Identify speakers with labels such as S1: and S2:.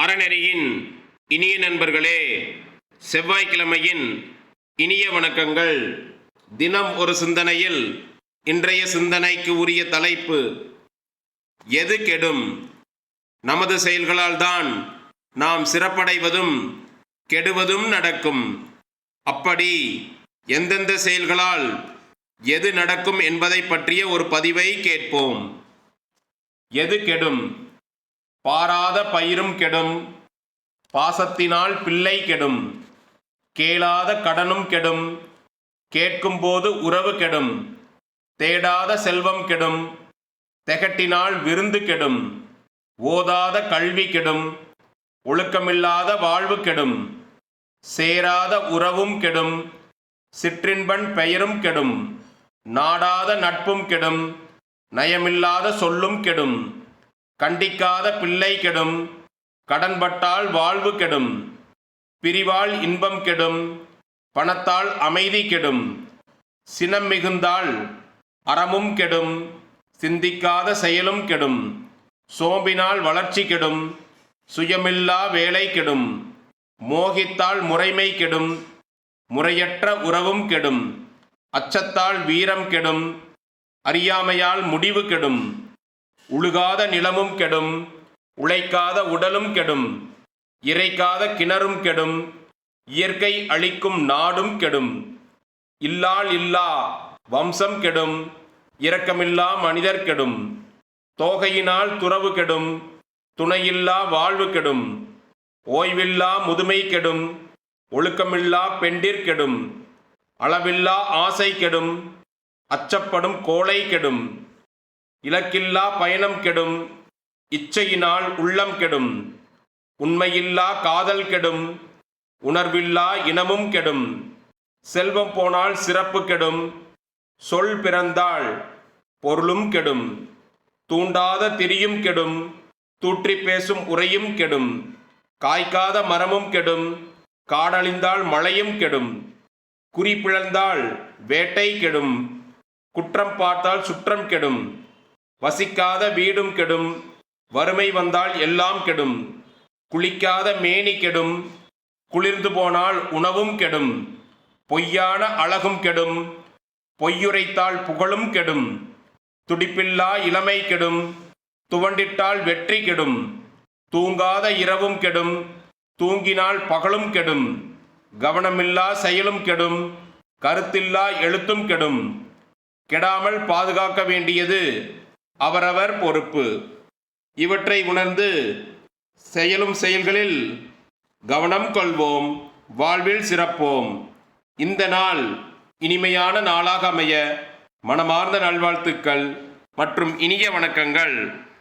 S1: அறநெறியின் இனிய நண்பர்களே செவ்வாய்க்கிழமையின் இனிய வணக்கங்கள். தினம் ஒரு சிந்தனையில் இன்றைய சிந்தனைக்கு உரிய தலைப்பு எது கெடும்? நமது செயல்களால் தான் நாம் சிறப்படைவதும் கெடுவதும் நடக்கும். அப்படி எந்தெந்த செயல்களால் எது நடக்கும் என்பதை பற்றிய ஒரு பதிவை கேட்போம். எது கெடும்? பாராத பயிரும் கெடும் பாசத்தினால் பிள்ளை கெடும் கேளாத கடனும் கெடும் கேட்கும்போது உறவு கெடும் தேடாத செல்வம் கெடும் தெகட்டினால் விருந்து கெடும் ஓதாத கல்வி கெடும் ஒழுக்கமில்லாத வாழ்வு கெடும் சேராத உறவும் கெடும் சிற்றின்பன் பெயரும் கெடும் நாடாத நட்பும் கெடும் நயமில்லாத சொல்லும் கெடும். கண்டிக்காத பிள்ளை கெடும் கடன்பட்டால் வாழ்வு கெடும் பிரிவால் இன்பம் கெடும் பணத்தால் அமைதி கெடும் சினம் மிகுந்தால் அறமும் கெடும் சிந்திக்காத செயலும் கெடும் சோம்பினால் வளர்ச்சி கெடும் சுயமில்லா வேலை கெடும் மோகித்தால் முறைமை கெடும் முறையற்ற உறவும் கெடும் அச்சத்தால் வீரம் கெடும் அறியாமையால் முடிவு கெடும். உழுகாத நிலமும் கெடும் உழைக்காத உடலும் கெடும் இறைக்காத கிணறும் கெடும் இயற்கை அழிக்கும் நாடும் கெடும். இல்லால் இல்லா வம்சம் கெடும் இரக்கமில்லா மனிதர் கெடும். தோகையினால் துறவு கெடும் துணையில்லா வாழ்வு கெடும். ஓய்வில்லா முதுமை கெடும் ஒழுக்கமில்லா பெண்டிர் கெடும். அளவில்லா ஆசை கெடும் அச்சப்படும் கோளை கெடும். இலக்கில்லா பயணம் கெடும் இச்சையினால் உள்ளம் கெடும் உண்மையில்லா காதல் கெடும் உணர்வில்லா இனமும் கெடும் செல்வம் போனால் சிறப்பு கெடும் சொல் பிறந்தால் பொருளும் கெடும் தூண்டாத திரியும் கெடும் தூற்றி பேசும் உரையும் கெடும் காய்க்காத மரமும் கெடும் காடழிந்தால் மழையும் கெடும் குறி வேட்டை கெடும் குற்றம் பார்த்தால் சுற்றம் கெடும் வசிக்காத வீடும் கெடும் வறுமை வந்தால் எல்லாம் கெடும் குளிக்காத மேனி கெடும் குளிர்ந்து போனால் உணவும் கெடும் பொய்யான அழகும் கெடும் பொய்யுரைத்தால் புகழும் கெடும் துடிப்பில்லா இளமை கெடும் துவண்டிட்டால் வெற்றி கெடும் தூங்காத இரவும் கெடும் தூங்கினால் பகலும் கெடும் கவனமில்லா செயலும் கெடும் கருத்தில்லா எழுத்தும் கெடும் கெடாமல் பாதுகாக்க வேண்டியது அவரவர் பொறுப்பு. இவற்றை உணர்ந்து செயலும் செயல்களில் கவனம் கொள்வோம் வாழ்வில் சிறப்போம். இந்த நாள் இனிமையான நாளாக அமைய மனமார்ந்த நல்வாழ்த்துக்கள் மற்றும் இனிய வணக்கங்கள்.